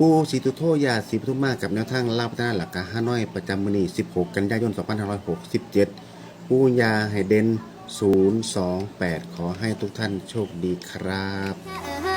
ปูสีตุโทยาสีปทุมมากับแนวทางลาบพัฒนาหลักกาห้าน้อยประจำมือนี16 กันยายน 2567 ปูยาให้เดน028 ขอให้ทุกท่านโชคดีครับ